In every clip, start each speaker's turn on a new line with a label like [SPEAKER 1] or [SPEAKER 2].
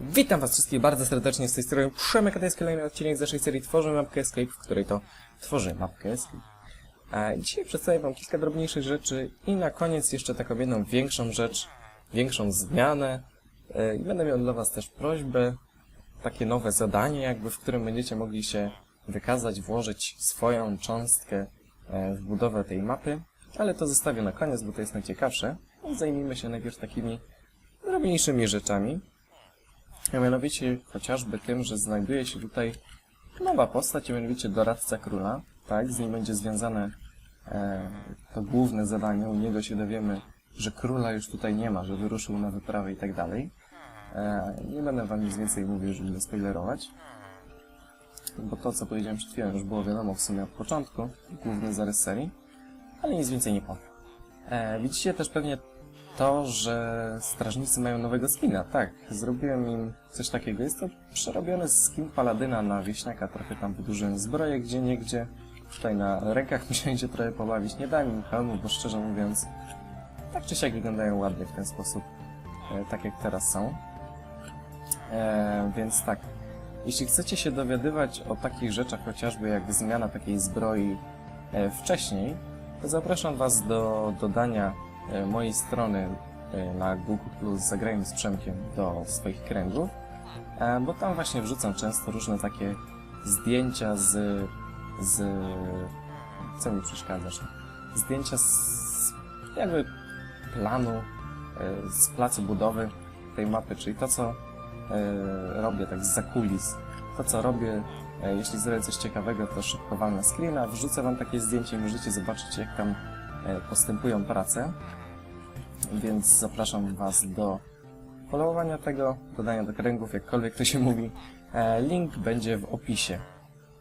[SPEAKER 1] Witam was wszystkich bardzo serdecznie z tej strony Przemek, to jest kolejny odcinek z naszej serii Tworzymy mapkę Escape, w której to tworzy mapkę Escape. A dzisiaj przedstawię wam kilka drobniejszych rzeczy i na koniec jeszcze taką jedną większą rzecz, większą zmianę E, i będę miał dla was też prośbę, takie nowe zadanie jakby, w którym będziecie mogli się wykazać, włożyć swoją cząstkę e, w budowę tej mapy, ale to zostawię na koniec, bo to jest najciekawsze. Zajmijmy się najpierw takimi drobniejszymi rzeczami. A mianowicie chociażby tym, że znajduje się tutaj nowa postać, a mianowicie doradca króla. Tak, z nim będzie związane e, to główne zadanie. U niego się dowiemy, że króla już tutaj nie ma, że wyruszył na wyprawę i tak dalej. E, nie będę wam nic więcej mówił, żeby nie spoilerować. Bo to, co powiedziałem przed chwilą, już było wiadomo w sumie od początku, główny zarys serii, ale nic więcej nie powiem. E, widzicie też pewnie to, że strażnicy mają nowego skina. Tak, zrobiłem im coś takiego. Jest to przerobiony skin paladyna na wieśniaka. Trochę tam wydłużyłem zbroję gdzie niegdzie. Tutaj na rękach musiałem się trochę pobawić. Nie dałem im hełmu, bo szczerze mówiąc, tak czy siak wyglądają ładnie w ten sposób. E, tak jak teraz są. E, więc tak, jeśli chcecie się dowiadywać o takich rzeczach, chociażby jak zmiana takiej zbroi e, wcześniej, to zapraszam Was do dodania mojej strony e, na Google Plus Zagrajmy z Przemkiem do swoich kręgów, e, bo tam właśnie wrzucam często różne takie zdjęcia z... z... co mi przeszkadzasz? Zdjęcia z jakby planu, e, z placu budowy tej mapy, czyli to co e, robię tak z zakulis, to co robię E, Jeśli zrobię coś ciekawego, to szybko wam na screena, wrzucę wam takie zdjęcie i możecie zobaczyć, jak tam e, postępują prace. Więc zapraszam was do followowania tego, dodania do kręgów, jakkolwiek to się mówi. E, Link będzie w opisie.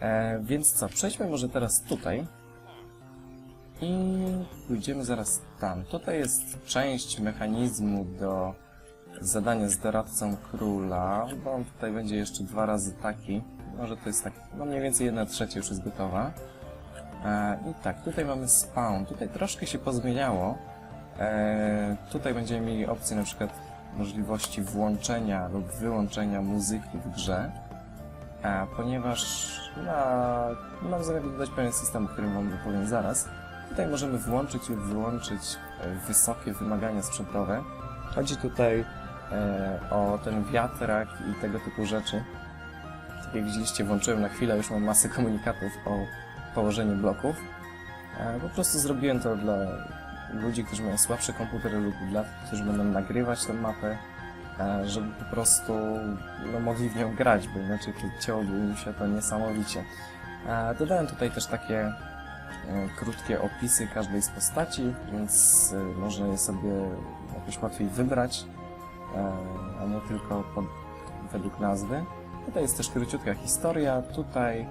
[SPEAKER 1] E, Więc co, przejdźmy może teraz tutaj. I pójdziemy zaraz tam. Tutaj jest część mechanizmu do zadania z doradcą króla, bo on tutaj będzie jeszcze dwa razy taki. Może to jest tak, no mniej więcej jedna trzecia już jest gotowa. E, I tak, tutaj mamy spawn. Tutaj troszkę się pozmieniało. E, tutaj będziemy mieli opcję na przykład możliwości włączenia lub wyłączenia muzyki w grze. E, ponieważ na, mam zamiar dodać pewien system, o którym wam wypowiem zaraz. Tutaj możemy włączyć lub wyłączyć e, wysokie wymagania sprzętowe. Chodzi tutaj e, o ten wiatrak i tego typu rzeczy. Tak jak widzieliście, włączyłem na chwilę, już mam masę komunikatów o położeniu bloków. E, po prostu zrobiłem to dla ludzi, którzy mają słabsze komputery lub dla tych, którzy będą nagrywać tę mapę, e, żeby po prostu no, mogli w nią grać, bo inaczej to cięłoby im się to niesamowicie. E, dodałem tutaj też takie e, krótkie opisy każdej z postaci, więc można je sobie jakoś łatwiej wybrać, a nie tylko pod, według nazwy. Tutaj jest też króciutka historia, tutaj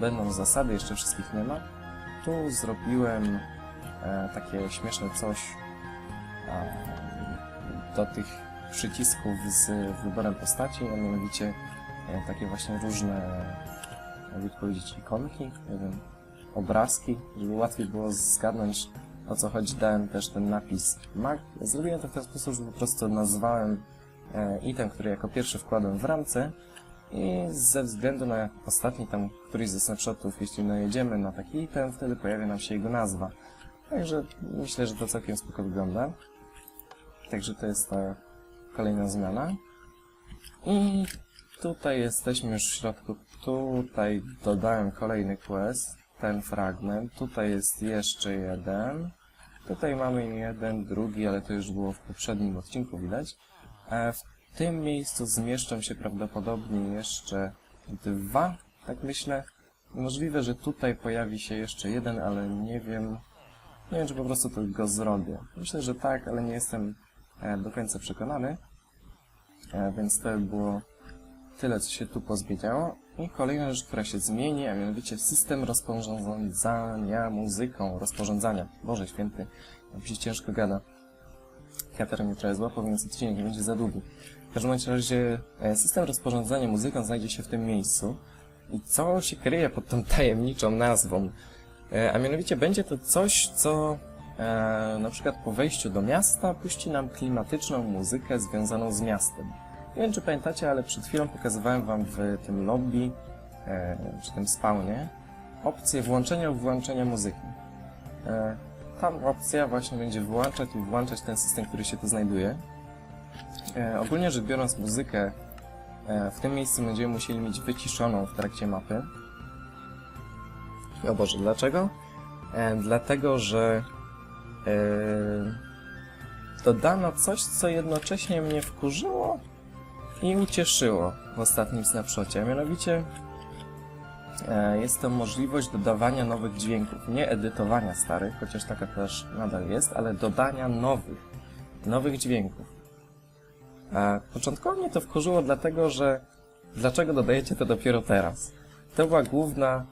[SPEAKER 1] będą zasady, jeszcze wszystkich nie ma. Tu zrobiłem takie śmieszne coś e, do tych przycisków z wyborem postaci, a mianowicie e, takie właśnie różne, jakby powiedzieć, ikonki, nie wiem, obrazki, żeby łatwiej było zgadnąć o co chodzi, dałem też ten napis Mac. Zrobiłem to w ten sposób, że po prostu nazwałem e, item, który jako pierwszy wkładłem w ramce i ze względu na ostatni tam któryś ze snapshotów, jeśli najedziemy na taki item, wtedy pojawia nam się jego nazwa. Także myślę, że to całkiem spoko wygląda. Także to jest ta kolejna zmiana. I tutaj jesteśmy już w środku. Tutaj dodałem kolejny quest, ten fragment. Tutaj jest jeszcze jeden. Tutaj mamy jeden, drugi, ale to już było w poprzednim odcinku widać. E, w tym miejscu zmieszczą się prawdopodobnie jeszcze dwa, tak myślę. Możliwe, że tutaj pojawi się jeszcze jeden, ale nie wiem. Nie wiem, czy po prostu to go zrobię. Myślę, że tak, ale nie jestem e, do końca przekonany. E, więc to było tyle, co się tu pozmieniało. I kolejna rzecz, która się zmieni, a mianowicie system rozporządzania muzyką. Rozporządzania. Boże święty, jak się ciężko gada. Katar mnie trochę złapał, więc odcinek nie będzie za długi. W każdym razie e, system rozporządzania muzyką znajdzie się w tym miejscu. I co się kryje pod tą tajemniczą nazwą? E, A mianowicie będzie to coś, co e, na przykład po wejściu do miasta puści nam klimatyczną muzykę związaną z miastem. Nie wiem, czy pamiętacie, ale przed chwilą pokazywałem wam w tym lobby, e, czy tym spawnie, opcję włączenia lub wyłączenia muzyki. E, tam opcja właśnie będzie wyłączać i włączać ten system, który się tu znajduje. Ogólnie rzecz biorąc, muzykę w tym miejscu będziemy musieli mieć wyciszoną w trakcie mapy. O Boże, dlaczego? E, dlatego, że e, dodano coś, co jednocześnie mnie wkurzyło i ucieszyło w ostatnim snapshocie, a mianowicie e, jest to możliwość dodawania nowych dźwięków, nie edytowania starych, chociaż taka też nadal jest, ale dodania nowych, nowych dźwięków. E, początkowo mnie to wkurzyło dlatego, że dlaczego dodajecie to dopiero teraz? To była główna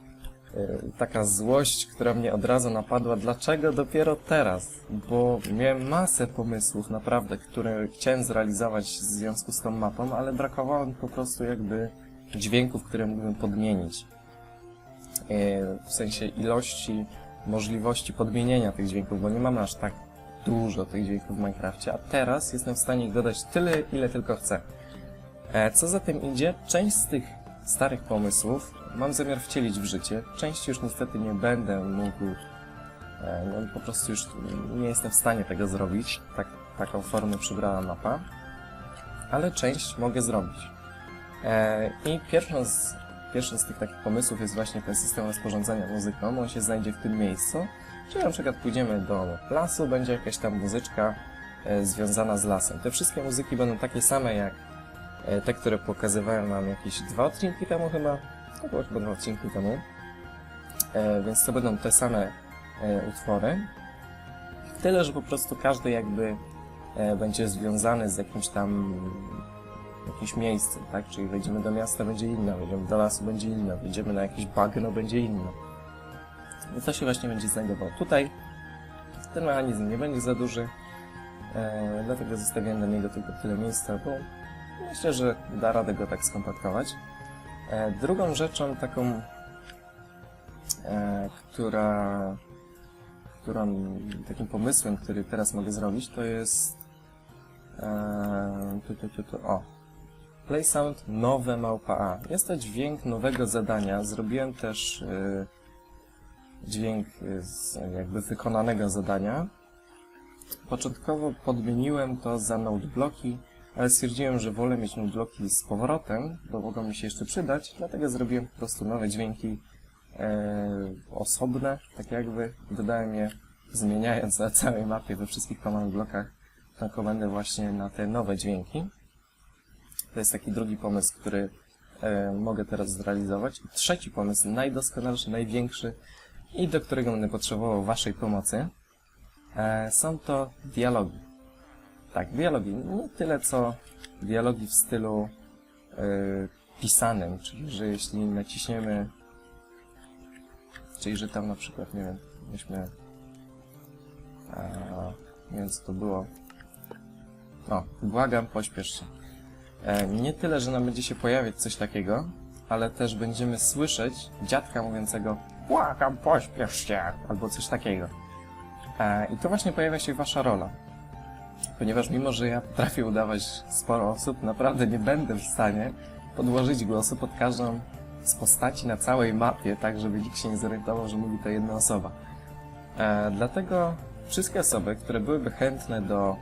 [SPEAKER 1] taka złość, która mnie od razu napadła. Dlaczego dopiero teraz? Bo miałem masę pomysłów, naprawdę, które chciałem zrealizować w związku z tą mapą, ale brakowało mi po prostu jakby dźwięków, które mógłbym podmienić. E, W sensie ilości możliwości podmienienia tych dźwięków, bo nie mamy aż tak dużo tych dźwięków w Minecrafcie, a teraz jestem w stanie ich dodać tyle, ile tylko chcę. E, Co za tym idzie, część z tych starych pomysłów mam zamiar wcielić w życie. Część już niestety nie będę mógł, e, no po prostu już nie jestem w stanie tego zrobić. Tak, taką formę przybrała mapa. Ale część mogę zrobić. E, I pierwszą z, pierwszy z tych takich pomysłów jest właśnie ten system rozporządzania muzyką. On się znajdzie w tym miejscu. Czyli na przykład pójdziemy do lasu, będzie jakaś tam muzyczka e, związana z lasem. Te wszystkie muzyki będą takie same jak te, które pokazywałem nam jakieś dwa odcinki temu chyba. To było chyba dwa odcinki temu. E, więc to będą te same e, utwory. Tyle, że po prostu każdy jakby e, będzie związany z jakimś tam jakimś miejscem, tak? Czyli wejdziemy do miasta, będzie inna, wejdziemy do lasu, będzie inna, wejdziemy na jakieś bagno, będzie inna. I to się właśnie będzie znajdowało tutaj. Ten mechanizm nie będzie za duży, e, dlatego zostawiłem dla niego tylko tyle miejsca, bo myślę, że da radę go tak skompaktować. E, drugą rzeczą taką, e, która, którą, takim pomysłem, który teraz mogę zrobić, to jest e, tu, tu, tu, tu, o, Play Sound nowe małpa A. Jest to dźwięk nowego zadania. Zrobiłem też dźwięk z jakby wykonanego zadania. Początkowo podmieniłem to za notebloki, ale stwierdziłem, że wolę mieć notebloki z powrotem, bo mogą mi się jeszcze przydać, dlatego zrobiłem po prostu nowe dźwięki e, osobne, tak jakby dodałem je zmieniając na całej mapie we wszystkich command blokach tą komendę właśnie na te nowe dźwięki. To jest taki drugi pomysł, który e, mogę teraz zrealizować. Trzeci pomysł, najdoskonalszy, największy, i do którego będę potrzebował Waszej pomocy, e, są to dialogi. Tak, dialogi. Nie tyle co dialogi w stylu e, pisanym, czyli że jeśli naciśniemy, czyli że tam na przykład, nie wiem, myśmy, a, to było, o, błagam, pośpiesz się. E, nie tyle, że nam będzie się pojawiać coś takiego, ale też będziemy słyszeć dziadka mówiącego Błagam, pośpiesz się, albo coś takiego. E, I to właśnie pojawia się wasza rola. Ponieważ mimo, że ja potrafię udawać sporo osób, naprawdę nie będę w stanie podłożyć głosu pod każdą z postaci na całej mapie, tak żeby nikt się nie zorientował, że mówi to jedna osoba. E, dlatego wszystkie osoby, które byłyby chętne do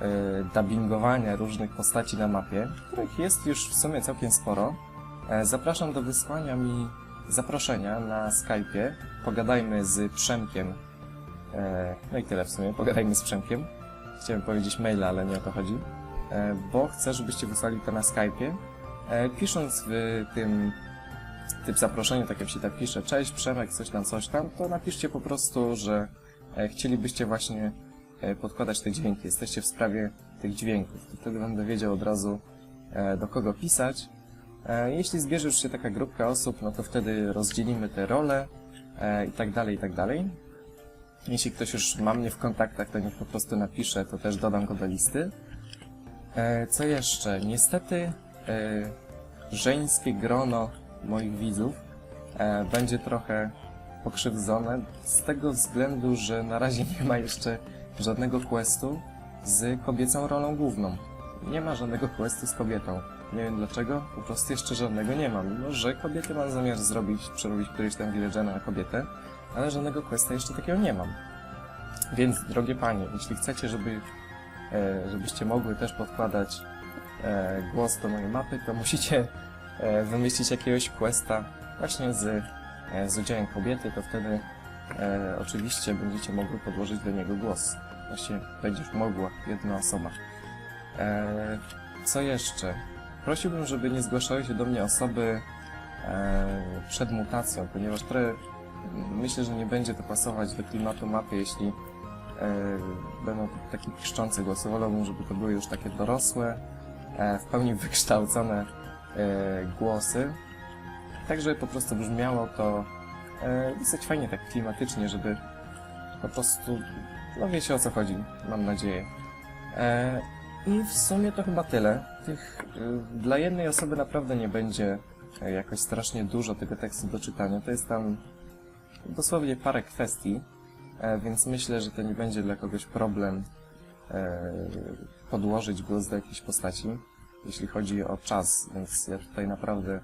[SPEAKER 1] e, dubbingowania różnych postaci na mapie, których jest już w sumie całkiem sporo, e, zapraszam do wysłania mi zaproszenia na Skype'ie. Pogadajmy z Przemkiem. E, no i tyle w sumie, pogadajmy z Przemkiem. Chciałem powiedzieć maila, ale nie o to chodzi. E, bo chcę, żebyście wysłali to na Skype'ie. E, pisząc w tym, tym zaproszeniu, tak jak się tak pisze, cześć Przemek, coś tam, coś tam, to napiszcie po prostu, że e, chcielibyście właśnie podkładać te dźwięki. Jesteście w sprawie tych dźwięków. To wtedy będę wiedział od razu, do kogo pisać. Jeśli zbierze już się taka grupka osób, no to wtedy rozdzielimy te role i tak dalej, i tak dalej. Jeśli ktoś już ma mnie w kontaktach, to niech po prostu napisze, to też dodam go do listy. E, Co jeszcze? Niestety e, żeńskie grono moich widzów e, będzie trochę pokrzywdzone z tego względu, że na razie nie ma jeszcze żadnego questu z kobiecą rolą główną. nie ma żadnego questu z kobietą. Nie wiem dlaczego, po prostu jeszcze żadnego nie ma, mimo że kobiety mam zamiar zrobić, przerobić któryś tam villager na kobietę, ale żadnego questa jeszcze takiego nie mam. Więc, drogie panie, jeśli chcecie, żeby, e, żebyście mogły też podkładać e, głos do mojej mapy, to musicie e, wymyślić jakiegoś questa właśnie z, z udziałem kobiety, to wtedy oczywiście będziecie mogły podłożyć do niego głos. Właśnie będziesz mogła, jedna osoba. Co jeszcze? Prosiłbym, żeby nie zgłaszały się do mnie osoby przed mutacją, ponieważ trochę myślę, że nie będzie to pasować do klimatu mapy, jeśli e, będą takie piszczące głosy. Wolałbym, żeby to były już takie dorosłe, e, w pełni wykształcone e, głosy, tak żeby po prostu brzmiało to e, dosyć fajnie, tak klimatycznie, żeby po prostu, no wiecie o co chodzi, mam nadzieję. E, I w sumie to chyba tyle. Tych, y, dla jednej osoby naprawdę nie będzie e, jakoś strasznie dużo tego tekstu do czytania. To jest tam dosłownie parę kwestii, e, więc myślę, że to nie będzie dla kogoś problem e, podłożyć głos do jakiejś postaci, jeśli chodzi o czas, więc ja tutaj naprawdę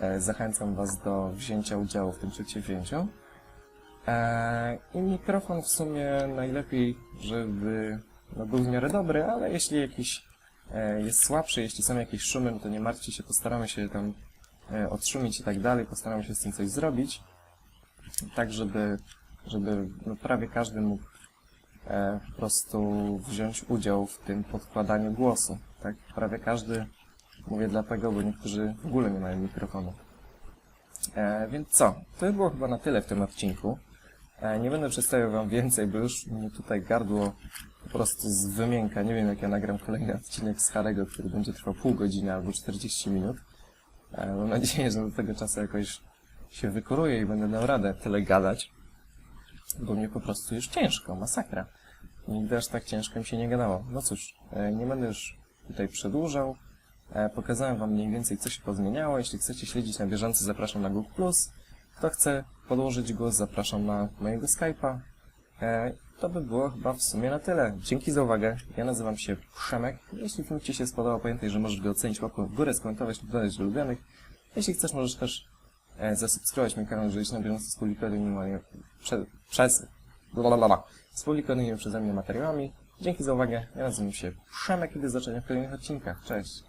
[SPEAKER 1] e, zachęcam Was do wzięcia udziału w tym przedsięwzięciu. I mikrofon w sumie najlepiej, żeby no, był w miarę dobry, ale jeśli jakiś jest słabszy, jeśli są jakieś szumy, no to nie martwcie się, postaramy się tam odszumić i tak dalej, postaramy się z tym coś zrobić, tak żeby, żeby no, prawie każdy mógł e, po prostu wziąć udział w tym podkładaniu głosu, tak? Prawie każdy, mówię dlatego, bo niektórzy w ogóle nie mają mikrofonu. E, więc co? To by było chyba na tyle w tym odcinku. E, nie będę przedstawiał wam więcej, bo już mnie tutaj gardło po prostu z wymięka. Nie wiem, jak ja nagram kolejny odcinek z Harego, który będzie trwał pół godziny albo 40 minut. E, mam nadzieję, że do tego czasu jakoś się wykoruję i będę dał radę tyle gadać, bo mnie po prostu już ciężko, masakra. Nigdy aż tak ciężko mi się nie gadało. No cóż, e, nie będę już tutaj przedłużał. E, Pokazałem Wam mniej więcej, co się pozmieniało. Jeśli chcecie śledzić na bieżąco, zapraszam na Google+. Kto chce podłożyć głos, zapraszam na mojego Skype'a. E, To by było chyba w sumie na tyle. Dzięki za uwagę. Ja nazywam się Przemek. Jeśli film Ci się spodobał, pamiętaj, że możesz go ocenić łapką w górę, skomentować lub dodać do ulubionych. Jeśli chcesz, możesz też zasubskrybować mój kanał, żeby na bieżąco z publikowanymi prze, przez blablabla, z publikowanymi przeze mnie materiałami. Dzięki za uwagę. Ja nazywam się Przemek i do zobaczenia w kolejnych odcinkach. Cześć.